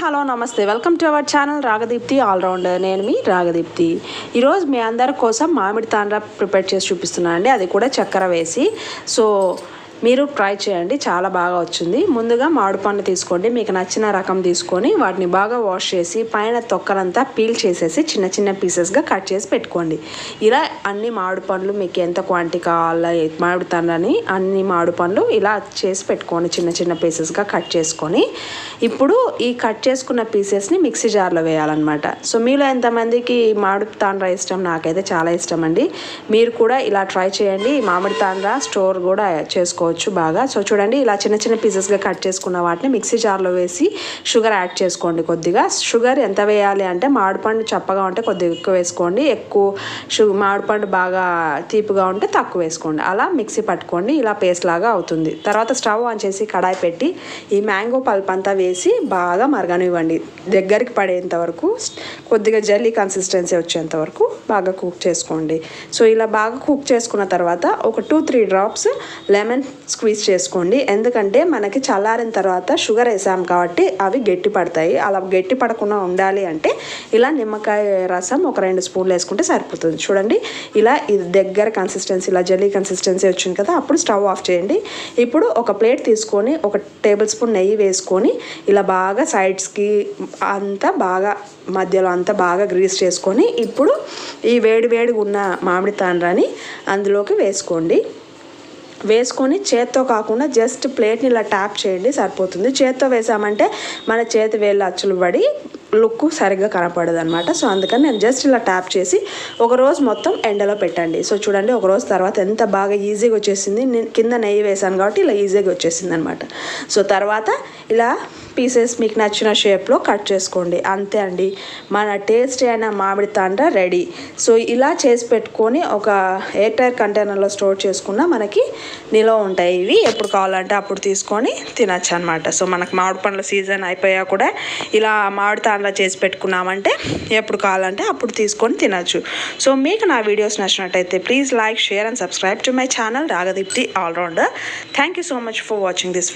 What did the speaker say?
Hello నమస్తే. Welcome to our channel Ragadeepthi all rounder నేను మీ రాగదీప్తి. ఈరోజు మీ అందరి కోసం మామిడి తాండ్ర ప్రిపేర్ చేసి చూపిస్తున్నాను అండి అది కూడా చక్కెర వేసి. సో మీరు ట్రై చేయండి చాలా బాగా వచ్చింది. ముందుగా మామిడి పండు తీసుకోండి మీకు నచ్చిన రకం తీసుకొని వాటిని బాగా వాష్ చేసి పైన తొక్కలంతా పీల్ చేసేసి చిన్న చిన్న పీసెస్గా కట్ చేసి పెట్టుకోండి. ఇలా అన్ని మామిడి పండ్లు మీకు ఎంత క్వాంటిటీ కావాలో మామిడి తండ్రని అన్ని మామిడి పండ్లు ఇలా చేసి పెట్టుకోండి చిన్న చిన్న పీసెస్గా కట్ చేసుకొని. ఇప్పుడు ఈ కట్ చేసుకున్న పీసెస్ని మిక్సీ జార్లో వేయాలన్నమాట. సో మీలో ఎంతమందికి మామిడి తాండ్ర ఇష్టం? నాకైతే చాలా ఇష్టం అండి. మీరు కూడా ఇలా ట్రై చేయండి. మామిడి తాండ్ర స్టోర్ కూడా చేసుకోవచ్చు. బాగా. సో చూడండి ఇలా చిన్న చిన్న పీసెస్గా కట్ చేసుకున్న వాటిని మిక్సీ జార్లో వేసి షుగర్ యాడ్ చేసుకోండి కొద్దిగా. షుగర్ ఎంత వేయాలి అంటే మామిడిపండు చప్పగా ఉంటే కొద్దిగా ఎక్కువ వేసుకోండి. ఎక్కువ షు మామిడిపండు బాగా తీపిగా ఉంటే తక్కువ వేసుకోండి. అలా మిక్సీ పట్టుకోండి ఇలా పేస్ట్ లాగా అవుతుంది. తర్వాత స్టవ్ ఆన్ చేసి కడాయి పెట్టి ఈ మ్యాంగో పల్ప్ అంతా వేసి బాగా మరగనివ్వండి. దగ్గరికి పడేంత వరకు కొద్దిగా జల్లీ కన్సిస్టెన్సీ వచ్చేంత వరకు బాగా కుక్ చేసుకోండి. సో ఇలా బాగా కుక్ చేసుకున్న తర్వాత ఒక two three drops lemon squeeze చేసుకోండి. ఎందుకంటే మనకి చల్లారిన తర్వాత షుగర్ వేసాం కాబట్టి అవి గట్టి పడతాయి. అలా గట్టి పడకుండా ఉండాలి అంటే ఇలా నిమ్మకాయ రసం ఒక రెండు స్పూన్లు వేసుకుంటే సరిపోతుంది. చూడండి ఇలా ఇది దగ్గర కన్సిస్టెన్సీ ఇలా జల్లీ కన్సిస్టెన్సీ వచ్చింది కదా అప్పుడు స్టవ్ ఆఫ్ చేయండి. ఇప్పుడు ఒక ప్లేట్ తీసుకొని ఒక టేబుల్ స్పూన్ నెయ్యి వేసుకొని ఇలా బాగా సైడ్స్కి అంతా బాగా మధ్యలో అంతా బాగా గ్రీస్ చేసుకొని ఇప్పుడు ఈ వేడి వేడిగా ఉన్న మామిడి తాండ్రాని అందులోకి వేసుకోండి. వేసుకొని చేత్తో కాకుండా జస్ట్ ప్లేట్ని ఇలా ట్యాప్ చేయండి సరిపోతుంది. చేత్తో వేసామంటే మన చేతి వేళ్ళు అచ్చులు పడి లుక్ సరిగ్గా కనపడదు అనమాట సో అందుకని నేను జస్ట్ ఇలా ట్యాప్ చేసి ఒక రోజు మొత్తం ఎండలో పెట్టండి. సో చూడండి ఒక రోజు తర్వాత ఎంత బాగా ఈజీగా వచ్చేసింది. నేను కింద నెయ్యి వేసాను కాబట్టి ఇలా ఈజీగా వచ్చేసింది అనమాట సో తర్వాత ఇలా పీసెస్ మీకు నచ్చిన షేప్లో కట్ చేసుకోండి. అంతే అండి. మన టేస్ట్ అయిన మామిడి తాండ్ర రెడీ. సో ఇలా చేసి పెట్టుకొని ఒక ఎయిర్ టైర్ కంటైనర్లో స్టోర్ చేసుకున్న మనకి నిల్వ ఉంటాయి. ఇవి ఎప్పుడు కావాలంటే అప్పుడు తీసుకొని తినచ్చు అనమాట సో మనకు మామిడి పండ్ల సీజన్ అయిపోయా కూడా ఇలా మామిడి తాండ్ర చేసి పెట్టుకున్నామంటే ఎప్పుడు కావాలంటే అప్పుడు తీసుకొని తినచ్చు. సో మీకు నా వీడియోస్ నచ్చినట్టయితే please like share and subscribe to my channel Ragadeepthi all rounder. Thank you so much for watching this